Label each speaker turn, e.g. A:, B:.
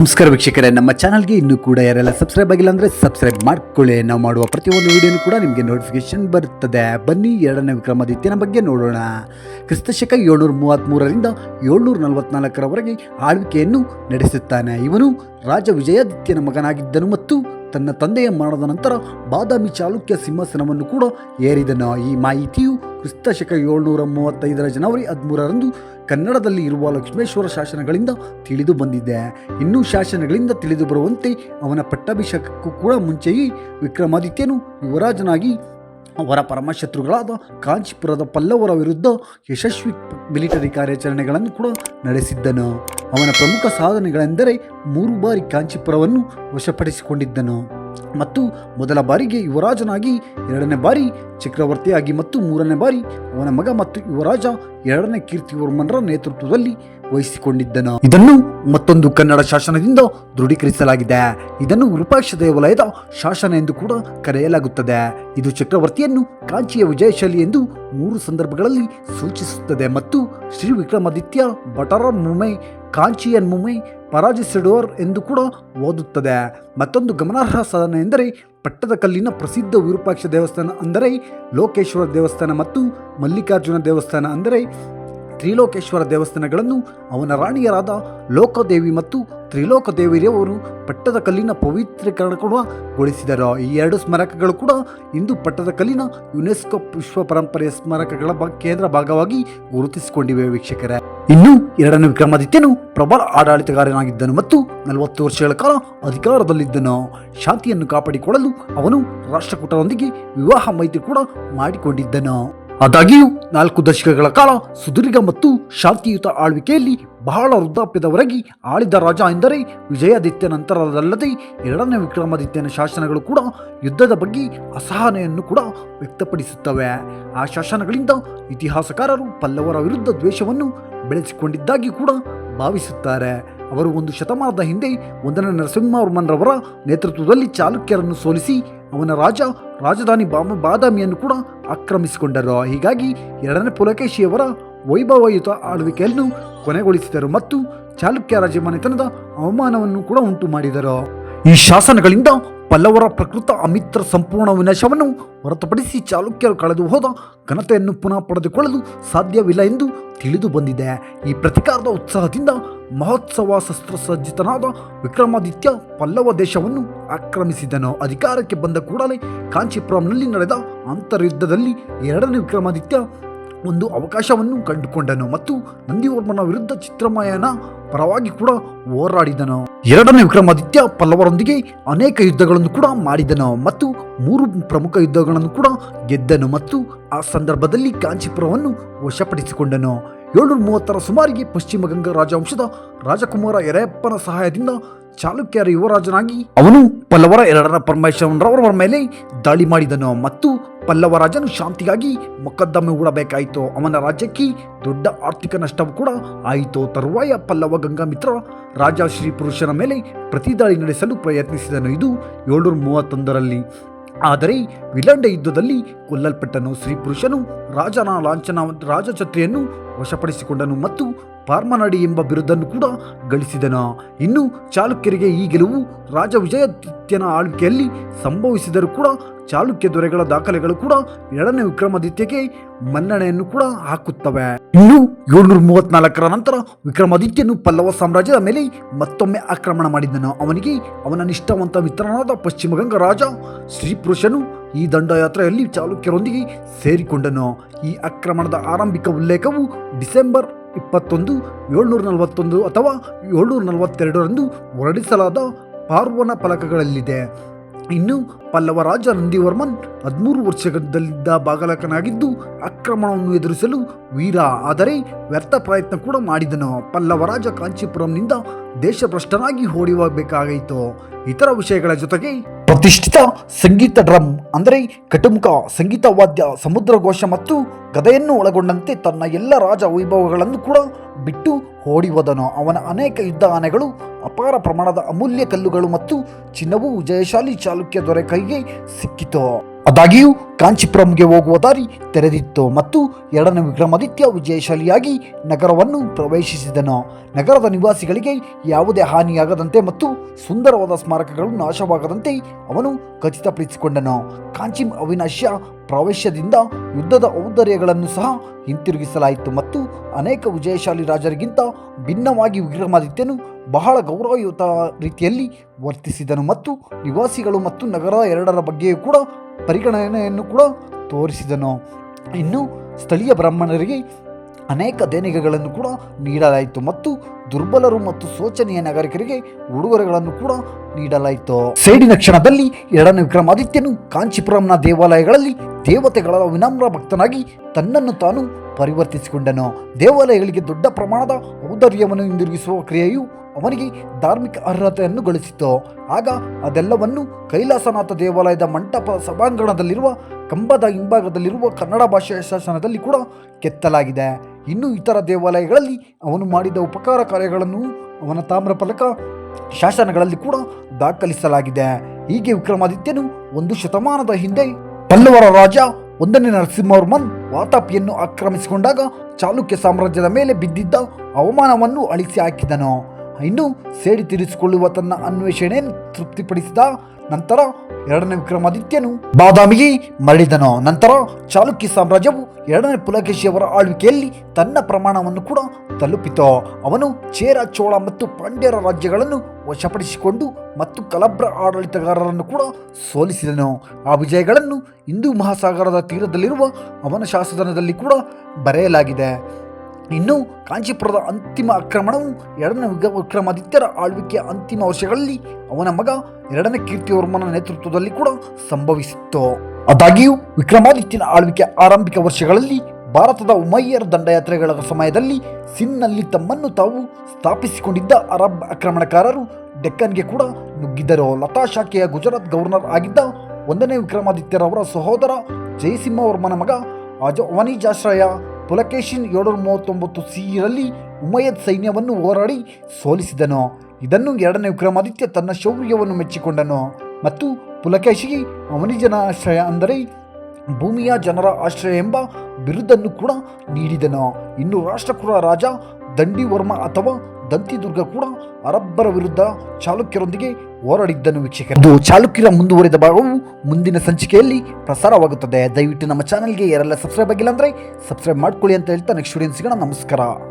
A: ನಮಸ್ಕಾರ ವೀಕ್ಷಕರೇ, ನಮ್ಮ ಚಾನಲ್ಗೆ ಇನ್ನೂ ಕೂಡ ಯಾರೆಲ್ಲ ಸಬ್ಸ್ಕ್ರೈಬ್ ಆಗಿಲ್ಲ ಅಂದರೆ ಸಬ್ಸ್ಕ್ರೈಬ್ ಮಾಡ್ಕೊಳ್ಳಿ. ನಾವು ಮಾಡುವ ಪ್ರತಿಯೊಂದು ವಿಡಿಯೋನು ಕೂಡ ನಿಮಗೆ ನೋಟಿಫಿಕೇಶನ್ ಬರುತ್ತದೆ ಬನ್ನಿ, ಎರಡನೇ ವಿಕ್ರಮಾದಿತ್ಯನ ಬಗ್ಗೆ ನೋಡೋಣ. ಕ್ರಿಸ್ತಶಕ ಏಳ್ನೂರ ಮೂವತ್ತ್ಮೂರರಿಂದ ಏಳ್ನೂರ ನಲವತ್ನಾಲ್ಕರವರೆಗೆ ಆಳ್ವಿಕೆಯನ್ನು ನಡೆಸುತ್ತಾನೆ. ಇವನು ರಾಜ ವಿಜಯಾದಿತ್ಯನ ಮಗನಾಗಿದ್ದನು ಮತ್ತು ತನ್ನ ತಂದೆಯ ಮರಣದ ನಂತರ ಬಾದಾಮಿ ಚಾಲುಕ್ಯ ಸಿಂಹಾಸನವನ್ನು ಕೂಡ ಏರಿದನು. ಈ ಮಾಹಿತಿಯು ಕ್ರಿಸ್ತಶಕ ಏಳ್ನೂರ ಮೂವತ್ತೈದರ ಜನವರಿ ಹದಿಮೂರರಂದು ಕನ್ನಡದಲ್ಲಿ ಇರುವ ಲಕ್ಷ್ಮೇಶ್ವರ ಶಾಸನಗಳಿಂದ ತಿಳಿದು ಬಂದಿದೆ. ಇನ್ನೂ ಶಾಸನಗಳಿಂದ ತಿಳಿದು ಬರುವಂತೆ ಅವನ ಪಟ್ಟಾಭಿಷೇಕಕ್ಕೂ ಕೂಡ ಮುಂಚೆಯೇ ವಿಕ್ರಮಾದಿತ್ಯನು ಯುವರಾಜನಾಗಿ ಅವರ ಪರಮಶತ್ರುಗಳಾದ ಕಾಂಚೀಪುರದ ಪಲ್ಲವರ ವಿರುದ್ಧ ಯಶಸ್ವಿ ಮಿಲಿಟರಿ ಕಾರ್ಯಾಚರಣೆಗಳನ್ನು ಕೂಡ ನಡೆಸಿದ್ದನು. ಅವನ ಪ್ರಮುಖ ಸಾಧನೆಗಳೆಂದರೆ ಮೂರು ಬಾರಿ ಕಾಂಚೀಪುರವನ್ನು ವಶಪಡಿಸಿಕೊಂಡಿದ್ದನು. ಮತ್ತು ಮೊದಲ ಬಾರಿಗೆ ಯುವರಾಜನಾಗಿ, ಎರಡನೇ ಬಾರಿ ಚಕ್ರವರ್ತಿಯಾಗಿ ಮತ್ತು ಮೂರನೇ ಬಾರಿ ಅವನ ಮಗ ಮತ್ತು ಯುವರಾಜ ಎರಡನೇ ಕೀರ್ತಿವರ್ಮನರ ನೇತೃತ್ವದಲ್ಲಿ ವಹಿಸಿಕೊಂಡಿದ್ದನು. ಇದನ್ನು ಮತ್ತೊಂದು ಕನ್ನಡ ಶಾಸನದಿಂದ ದೃಢೀಕರಿಸಲಾಗಿದೆ. ಇದನ್ನು ವಿರೂಪಾಕ್ಷ ದೇವಾಲಯದ ಶಾಸನ ಎಂದು ಕೂಡ ಕರೆಯಲಾಗುತ್ತದೆ. ಇದು ಚಕ್ರವರ್ತಿಯನ್ನು ಕಾಂಚಿಯ ವಿಜಯಶಾಲಿ ಎಂದು ಮೂರು ಸಂದರ್ಭಗಳಲ್ಲಿ ಸೂಚಿಸುತ್ತದೆ ಮತ್ತು ಶ್ರೀ ವಿಕ್ರಮಾದಿತ್ಯ ಭಟರ ಮುಮೆ ಕಾಂಚಿಯನ್ ಮುಮೆ ಪರಾಜಿಸಡೋರ್ ಎಂದು ಕೂಡ ಓದುತ್ತದೆ. ಮತ್ತೊಂದು ಗಮನಾರ್ಹ ಸಾಧನೆ ಎಂದರೆ ಪಟ್ಟದ ಕಲ್ಲಿನ ಪ್ರಸಿದ್ಧ ವಿರೂಪಾಕ್ಷ ದೇವಸ್ಥಾನ ಅಂದರೆ ಲೋಕೇಶ್ವರ ದೇವಸ್ಥಾನ ಮತ್ತು ಮಲ್ಲಿಕಾರ್ಜುನ ದೇವಸ್ಥಾನ ಅಂದರೆ ತ್ರಿಲೋಕೇಶ್ವರ ದೇವಸ್ಥಾನಗಳನ್ನು ಅವನ ರಾಣಿಯರಾದ ಲೋಕದೇವಿ ಮತ್ತು ತ್ರಿಲೋಕ ದೇವಿಯವರು ಪಟ್ಟದ ಕಲ್ಲಿನ ಪವಿತ್ರೀಕರಣ ಕೂಡ ಗೊಳಿಸಿದರು. ಈ ಎರಡು ಸ್ಮಾರಕಗಳು ಕೂಡ ಇಂದು ಪಟ್ಟದ ಕಲ್ಲಿನ ಯುನೆಸ್ಕೋ ವಿಶ್ವ ಪರಂಪರೆಯ ಸ್ಮಾರಕಗಳ ಕೇಂದ್ರ ಭಾಗವಾಗಿ ಗುರುತಿಸಿಕೊಂಡಿವೆ ವೀಕ್ಷಕರೇ. ಇನ್ನು ಎರಡನೇ ವಿಕ್ರಮಾದಿತ್ಯನು ಪ್ರಬಲ ಆಡಳಿತಗಾರನಾಗಿದ್ದನು ಮತ್ತು ನಲವತ್ತು ವರ್ಷಗಳ ಕಾಲ ಅಧಿಕಾರದಲ್ಲಿದ್ದನು. ಶಾಂತಿಯನ್ನು ಕಾಪಾಡಿಕೊಳ್ಳಲು ಅವನು ರಾಷ್ಟ್ರಕೂಟರೊಂದಿಗೆ ವಿವಾಹ ಮೈತ್ರಿ ಕೂಡ ಮಾಡಿಕೊಂಡಿದ್ದನು. ಆದಾಗ್ಯೂ, ನಾಲ್ಕು ದಶಕಗಳ ಕಾಲ ಸುದೀರ್ಘ ಮತ್ತು ಶಾಂತಿಯುತ ಆಳ್ವಿಕೆಯಲ್ಲಿ ಬಹಳ ವೃದ್ಧಾಪ್ಯದವರೆಗೆ ಆಳಿದ ರಾಜ ಎಂದರೆ ವಿಜಯಾದಿತ್ಯ ನಂತರದಲ್ಲದೆ ಎರಡನೇ ವಿಕ್ರಮಾದಿತ್ಯನ ಶಾಸನಗಳು ಕೂಡ ಯುದ್ಧದ ಬಗ್ಗೆ ಅಸಹನೆಯನ್ನು ಕೂಡ ವ್ಯಕ್ತಪಡಿಸುತ್ತವೆ. ಆ ಶಾಸನಗಳಿಂದ ಇತಿಹಾಸಕಾರರು ಪಲ್ಲವರ ವಿರುದ್ಧ ದ್ವೇಷವನ್ನು ಬೆಳೆಸಿಕೊಂಡಿದ್ದಾಗಿ ಕೂಡ ಭಾವಿಸುತ್ತಾರೆ. ಅವರು ಒಂದು ಶತಮಾನದ ಹಿಂದೆ ಒಂದನೇ ನರಸಿಂಹವರ್ಮನ್ರವರ ನೇತೃತ್ವದಲ್ಲಿ ಚಾಲುಕ್ಯರನ್ನು ಸೋಲಿಸಿ ಅವನ ರಾಜ, ರಾಜಧಾನಿ ಬಾಮ, ಬಾದಾಮಿಯನ್ನು ಕೂಡ ಆಕ್ರಮಿಸಿಕೊಂಡರು. ಹೀಗಾಗಿ ಎರಡನೇ ಪುಲಕೇಶಿಯವರ ವೈಭವಯುತ ಆಳ್ವಿಕೆಯನ್ನು ಕೊನೆಗೊಳಿಸಿದರು ಮತ್ತು ಚಾಲುಕ್ಯ ರಾಜಮನೆತನದ ಅವಮಾನವನ್ನು ಕೂಡ ಉಂಟು ಮಾಡಿದರು ಈ ಶಾಸನಗಳಿಂದ ಪಲ್ಲವರ ಪ್ರಕೃತ ಅಮಿತ್ರ ಸಂಪೂರ್ಣ ವಿನಾಶವನ್ನು ಹೊರತುಪಡಿಸಿ ಚಾಲುಕ್ಯರು ಕಳೆದು ಹೋದ ಘನತೆಯನ್ನು ಪುನಃ ಪಡೆದುಕೊಳ್ಳಲು ಸಾಧ್ಯವಿಲ್ಲ ಎಂದು ತಿಳಿದು ಬಂದಿದೆ. ಈ ಪ್ರತಿಕಾರದ ಉತ್ಸಾಹದಿಂದ ಮಹೋತ್ಸವ ಶಸ್ತ್ರಸಜ್ಜಿತನಾದ ವಿಕ್ರಮಾದಿತ್ಯ ಪಲ್ಲವ ದೇಶವನ್ನು ಆಕ್ರಮಿಸಿದನು. ಅಧಿಕಾರಕ್ಕೆ ಬಂದ ಕೂಡಲೇ ಕಾಂಚೀಪುರಂನಲ್ಲಿ ನಡೆದ ಅಂತರ್ಯುದ್ಧದಲ್ಲಿ ಎರಡನೇ ವಿಕ್ರಮಾದಿತ್ಯ ಒಂದು ಅವಕಾಶವನ್ನು ಕಂಡುಕೊಂಡನು ಮತ್ತು ನಂದಿವರ್ಮನ ವಿರುದ್ಧ ಚಿತ್ರಮಯನ ಪರವಾಗಿ ಕೂಡ ಹೋರಾಡಿದನು. ಎರಡನೇ ವಿಕ್ರಮಾದಿತ್ಯ ಪಲ್ಲವರೊಂದಿಗೆ ಅನೇಕ ಯುದ್ಧಗಳನ್ನು ಕೂಡ ಮಾಡಿದನು ಮತ್ತು ಮೂರು ಪ್ರಮುಖ ಯುದ್ಧಗಳನ್ನು ಕೂಡ ಗೆದ್ದನು ಮತ್ತು ಆ ಸಂದರ್ಭದಲ್ಲಿ ಕಾಂಚೀಪುರವನ್ನು ವಶಪಡಿಸಿಕೊಂಡನು. ಏಳ್ನೂರ ಮೂವತ್ತರ ಸುಮಾರಿಗೆ ಪಶ್ಚಿಮ ಗಂಗಾ ರಾಜವಂಶದ ರಾಜಕುಮಾರ ಯರಯಪ್ಪನ ಸಹಾಯದಿಂದ ಚಾಲುಕ್ಯರ ಯುವರಾಜನಾಗಿ ಅವನು ಪಲ್ಲವರ ಎರಡರ ಪರಮೇಶ್ವರನವರ ಮೇಲೆ ದಾಳಿ ಮಾಡಿದನು ಮತ್ತು ಪಲ್ಲವ ರಾಜನು ಶಾಂತಿಗಾಗಿ ಮೊಕದ್ದಮೆ ಹೂಡಬೇಕಾಯಿತು. ಅವನ ರಾಜ್ಯಕ್ಕೆ ದೊಡ್ಡ ಆರ್ಥಿಕ ನಷ್ಟವು ಕೂಡ ಆಯಿತು. ತರುವಾಯ ಪಲ್ಲವ ಗಂಗಾಮಿತ್ರ ರಾಜ ಶ್ರೀ ಪುರುಷನ ಮೇಲೆ ಪ್ರತಿದಾಳಿ ನಡೆಸಲು ಪ್ರಯತ್ನಿಸಿದನು. ಇದು ಏಳ್ನೂರ ಮೂವತ್ತೊಂದರಲ್ಲಿ ಆದರೆ ವಿಲಂಡ ಯುದ್ಧದಲ್ಲಿ ಕೊಲ್ಲಲ್ಪಟ್ಟನು ಸ್ತ್ರೀ ಪುರುಷನು ರಾಜನ ಲಾಂಛನ ರಾಜಛತ್ರಿಯನ್ನು ವಶಪಡಿಸಿಕೊಂಡನು ಮತ್ತು ಪಾರ್ಮನಡಿ ಎಂಬ ಬಿರುದನ್ನು ಕೂಡ ಗಳಿಸಿದನು. ಇನ್ನು ಚಾಲುಕ್ಯರಿಗೆ ಈ ಗೆಲುವು ರಾಜ ವಿಜಯಾದಿತ್ಯನ ಆಳ್ವಿಕೆಯಲ್ಲಿ ಸಂಭವಿಸಿದರೂ ಕೂಡ ಚಾಲುಕ್ಯ ದೊರೆಗಳ ದಾಖಲೆಗಳು ಕೂಡ ಎರಡನೇ ವಿಕ್ರಮಾದಿತ್ಯಗೆ ಮನ್ನಣೆಯನ್ನು ಕೂಡ ಹಾಕುತ್ತವೆ. ಇನ್ನು ಏಳ್ನೂರ ಮೂವತ್ನಾಲ್ಕರ ನಂತರ ವಿಕ್ರಮಾದಿತ್ಯನು ಪಲ್ಲವ ಸಾಮ್ರಾಜ್ಯದ ಮೇಲೆ ಮತ್ತೊಮ್ಮೆ ಆಕ್ರಮಣ ಮಾಡಿದನು. ಅವನಿಗೆ ಅವನ ನಿಷ್ಠಾವಂತ ಮಿತ್ರನಾದ ಪಶ್ಚಿಮ ಗಂಗಾ ರಾಜ ಶ್ರೀಪುರುಷನು ಈ ದಂಡಯಾತ್ರೆಯಲ್ಲಿ ಚಾಲುಕ್ಯರೊಂದಿಗೆ ಸೇರಿಕೊಂಡನು. ಈ ಆಕ್ರಮಣದ ಆರಂಭಿಕ ಉಲ್ಲೇಖವು ಡಿಸೆಂಬರ್ ಇಪ್ಪತ್ತೊಂದು, ಏಳ್ನೂರ ನಲವತ್ತೊಂದು ಅಥವಾ ಏಳ್ನೂರ ನಲವತ್ತೆರಡರಂದು ಹೊರಡಿಸಲಾದ ಪಾರ್ವನ ಫಲಕಗಳಲ್ಲಿದೆ. ಇನ್ನು ಪಲ್ಲವ ರಾಜ ನಂದಿವರ್ಮನ್ ಹದಿಮೂರು ವರ್ಷದಲ್ಲಿದ್ದ ಬಾಗಲಕನಾಗಿದ್ದು ಆಕ್ರಮಣವನ್ನು ಎದುರಿಸಲು ವೀರ, ಆದರೆ ವ್ಯರ್ಥ ಪ್ರಯತ್ನ ಕೂಡ ಮಾಡಿದನು. ಪಲ್ಲವ ರಾಜ ಕಾಂಚೀಪುರಂನಿಂದ ದೇಶಭ್ರಷ್ಟನಾಗಿ ಓಡಿ ಇತರ ವಿಷಯಗಳ ಜೊತೆಗೆ ಪ್ರತಿಷ್ಠಿತ ಸಂಗೀತ ಡ್ರಮ್, ಅಂದರೆ ಕಟುಮುಖ ಸಂಗೀತ ವಾದ್ಯ, ಸಮುದ್ರ ಘೋಷ ಮತ್ತು ಗದೆಯನ್ನು ಒಳಗೊಂಡಂತೆ ತನ್ನ ಎಲ್ಲ ರಾಜ ವೈಭವಗಳನ್ನು ಕೂಡ ಬಿಟ್ಟು ಓಡಿ ಅವನ ಅನೇಕ ಯುದ್ಧ ಆನೆಗಳು ಅಪಾರ ಪ್ರಮಾಣದ ಅಮೂಲ್ಯ ಕಲ್ಲುಗಳು ಮತ್ತು ಚಿನ್ನವು ಜಯಶಾಲಿ ಚಾಲುಕ್ಯ ದೊರೆ ಕೈಗೆ ಸಿಕ್ಕಿತು. ಆದಾಗ್ಯೂ, ಕಾಂಚಿಪುರಂಗೆ ಹೋಗುವ ದಾರಿ ತೆರೆದಿತ್ತು ಮತ್ತು ಎರಡನೇ ವಿಕ್ರಮಾದಿತ್ಯ ವಿಜಯಶಾಲಿಯಾಗಿ ನಗರವನ್ನು ಪ್ರವೇಶಿಸಿದನು. ನಗರದ ನಿವಾಸಿಗಳಿಗೆ ಯಾವುದೇ ಹಾನಿಯಾಗದಂತೆ ಮತ್ತು ಸುಂದರವಾದ ಸ್ಮಾರಕಗಳು ನಾಶವಾಗದಂತೆ ಅವನು ಖಚಿತಪಡಿಸಿಕೊಂಡನು. ಕಾಂಚಿಂ ಅವಿನಾಶ್ಯ ಪ್ರವೇಶದಿಂದ ಯುದ್ಧದ ಔದರ್ಯಗಳನ್ನು ಸಹ ಹಿಂತಿರುಗಿಸಲಾಯಿತು ಮತ್ತು ಅನೇಕ ವಿಜಯಶಾಲಿ ರಾಜರಿಗಿಂತ ಭಿನ್ನವಾಗಿ ವಿಕ್ರಮಾದಿತ್ಯನು ಬಹಳ ಗೌರವಯುತ ರೀತಿಯಲ್ಲಿ ವರ್ತಿಸಿದನು ಮತ್ತು ನಿವಾಸಿಗಳು ಮತ್ತು ನಗರ ಎರಡರ ಬಗ್ಗೆಯೂ ಕೂಡ ಪರಿಗಣನೆಯನ್ನು ಕೂಡ ತೋರಿಸಿದನು. ಇನ್ನು ಸ್ಥಳೀಯ ಬ್ರಾಹ್ಮಣರಿಗೆ ಅನೇಕ ದೇಣಿಗೆಗಳನ್ನು ಕೂಡ ನೀಡಲಾಯಿತು ಮತ್ತು ದುರ್ಬಲರು ಮತ್ತು ಶೋಚನೀಯ ನಾಗರಿಕರಿಗೆ ಉಡುಗೊರೆಗಳನ್ನು ಕೂಡ ನೀಡಲಾಯಿತು. ಸೇಡಿನ ಕ್ಷಣದಲ್ಲಿ ಎರಡನೇ ವಿಕ್ರಮಾದಿತ್ಯನು ಕಾಂಚೀಪುರಂನ ದೇವಾಲಯಗಳಲ್ಲಿ ದೇವತೆಗಳ ವಿನಮ್ರ ಭಕ್ತನಾಗಿ ತನ್ನನ್ನು ತಾನು ಪರಿವರ್ತಿಸಿಕೊಂಡನು. ದೇವಾಲಯಗಳಿಗೆ ದೊಡ್ಡ ಪ್ರಮಾಣದ ಔದರ್ಯವನ್ನು ಹಿಂದಿರುಗಿಸುವ ಕ್ರಿಯೆಯು ಅವನಿಗೆ ಧಾರ್ಮಿಕ ಅರ್ಹತೆಯನ್ನು ಗಳಿಸಿತು. ಆಗ ಅದೆಲ್ಲವನ್ನು ಕೈಲಾಸನಾಥ ದೇವಾಲಯದ ಮಂಟಪ ಸಭಾಂಗಣದಲ್ಲಿರುವ ಕಂಬದ ಹಿಂಭಾಗದಲ್ಲಿರುವ ಕನ್ನಡ ಭಾಷೆಯ ಶಾಸನದಲ್ಲಿ ಕೂಡ ಕೆತ್ತಲಾಗಿದೆ. ಇನ್ನು ಇತರ ದೇವಾಲಯಗಳಲ್ಲಿ ಅವನು ಮಾಡಿದ ಉಪಕಾರ ಕಾರ್ಯಗಳನ್ನು ಅವನ ತಾಮ್ರ ಫಲಕ ಶಾಸನಗಳಲ್ಲಿ ಕೂಡ ದಾಖಲಿಸಲಾಗಿದೆ. ಹೀಗೆ ವಿಕ್ರಮಾದಿತ್ಯನು ಒಂದು ಶತಮಾನದ ಹಿಂದೆ ಪಲ್ಲವರ ರಾಜ ಒಂದನೇ ನರಸಿಂಹವರ್ಮನ್ ವಾತಾಪಿಯನ್ನು ಆಕ್ರಮಿಸಿಕೊಂಡಾಗ ಚಾಲುಕ್ಯ ಸಾಮ್ರಾಜ್ಯದ ಮೇಲೆ ಬಿದ್ದಿದ್ದ ಅವಮಾನವನ್ನು ಅಳಿಸಿ ಹಾಕಿದನು. ಇನ್ನು ಸೇಡಿ ತೀರಿಸಿಕೊಳ್ಳುವ ತನ್ನ ಅನ್ವೇಷಣೆ ತೃಪ್ತಿಪಡಿಸಿದ ನಂತರ ಎರಡನೇ ವಿಕ್ರಮಾದಿತ್ಯನು ಬಾದಾಮಿಗೆ ಮರಳಿದನು. ನಂತರ ಚಾಲುಕ್ಯ ಸಾಮ್ರಾಜ್ಯವು ಎರಡನೇ ಪುಲಕೇಶಿಯವರ ಆಳ್ವಿಕೆಯಲ್ಲಿ ತನ್ನ ಪ್ರಮಾಣವನ್ನು ಕೂಡ ತಲುಪಿತು. ಅವನು ಚೇರ, ಚೋಳ ಮತ್ತು ಪಾಂಡ್ಯರ ರಾಜ್ಯಗಳನ್ನು ವಶಪಡಿಸಿಕೊಂಡು ಮತ್ತು ಕಲಬ್ರ ಆಡಳಿತಗಾರರನ್ನು ಕೂಡ ಸೋಲಿಸಿದನು. ಆ ವಿಜಯಗಳನ್ನು ಹಿಂದೂ ಮಹಾಸಾಗರದ ತೀರದಲ್ಲಿರುವ ಅವನ ಶಾಸನದಲ್ಲಿ ಕೂಡ ಬರೆಯಲಾಗಿದೆ. ಇನ್ನು ಕಾಂಚೀಪುರದ ಅಂತಿಮ ಆಕ್ರಮಣವು ಎರಡನೇ ವಿಕ್ರಮಾದಿತ್ಯರ ಆಳ್ವಿಕೆಯ ಅಂತಿಮ ವರ್ಷಗಳಲ್ಲಿ ಅವನ ಮಗ ಎರಡನೇ ಕೀರ್ತಿವರ್ಮನ ನೇತೃತ್ವದಲ್ಲಿ ಕೂಡ ಸಂಭವಿಸಿತ್ತು. ಆದಾಗ್ಯೂ ವಿಕ್ರಮಾದಿತ್ಯನ ಆಳ್ವಿಕೆ ಆರಂಭಿಕ ವರ್ಷಗಳಲ್ಲಿ ಭಾರತದ ಉಮಯ್ಯರ ದಂಡಯಾತ್ರೆಗಳ ಸಮಯದಲ್ಲಿ ಸಿನ್ನಲ್ಲಿ ತಮ್ಮನ್ನು ತಾವು ಸ್ಥಾಪಿಸಿಕೊಂಡಿದ್ದ ಅರಬ್ ಆಕ್ರಮಣಕಾರರು ಡೆಕ್ಕನ್ಗೆ ಕೂಡ ನುಗ್ಗಿದ್ದರು ಲತಾ ಶಾಖೆಯ ಗುಜರಾತ್ ಗವರ್ನರ್ ಆಗಿದ್ದ ಒಂದನೇ ವಿಕ್ರಮಾದಿತ್ಯರವರ ಸಹೋದರ ಜಯಸಿಂಹವರ್ಮನ ಮಗ ಅಜ ವನಿಜಾಶ್ರಯ ಪುಲಕೇಶಿನ್ ಏಳ್ನೂರ ಮೂವತ್ತೊಂಬತ್ತು ಸಿಯಲ್ಲಿ ಉಮಯದ್ ಸೈನ್ಯವನ್ನು ಹೋರಾಡಿ ಸೋಲಿಸಿದನು. ಇದನ್ನು ಎರಡನೇ ವಿಕ್ರಮಾದಿತ್ಯ ತನ್ನ ಶೌರ್ಯವನ್ನು ಮೆಚ್ಚಿಕೊಂಡನು. ಮತ್ತು ಪುಲಕೇಶಿಗೆ ಅವನಿಜನಾಶ್ರಯ ಅಂದರೆ ಭೂಮಿಯ ಜನರ ಆಶ್ರಯ ಎಂಬ ಬಿರುದನ್ನು ಕೂಡ ನೀಡಿದನು. ಇನ್ನು ರಾಷ್ಟ್ರಕುರ ರಾಜ ದಂಡಿವರ್ಮ ಅಥವಾ ದಂತಿದುರ್ಗ ಕೂಡ ಅರಬ್ಬರ ವಿರುದ್ಧ ಚಾಲುಕ್ಯರೊಂದಿಗೆ ಹೋರಾಡಿದ್ದನ್ನು ವೀಕ್ಷಕರು. ಇದು ಚಾಲುಕ್ಯರ ಮುಂದುವರಿದ ಭಾಗವು ಮುಂದಿನ ಸಂಚಿಕೆಯಲ್ಲಿ ಪ್ರಸಾರವಾಗುತ್ತದೆ. ದಯವಿಟ್ಟು ನಮ್ಮ ಚಾನಲ್ಗೆ ಯಾರೆಲ್ಲ ಸಬ್ಸ್ಕ್ರೈಬ್ ಆಗಿಲ್ಲ ಅಂದರೆ ಸಬ್ಸ್ಕ್ರೈಬ್ ಮಾಡ್ಕೊಳ್ಳಿ ಅಂತ ಹೇಳ್ತಾ ನೆಕ್ಸ್ಟ್ ಸಿಗೋಣ. ನಮಸ್ಕಾರ.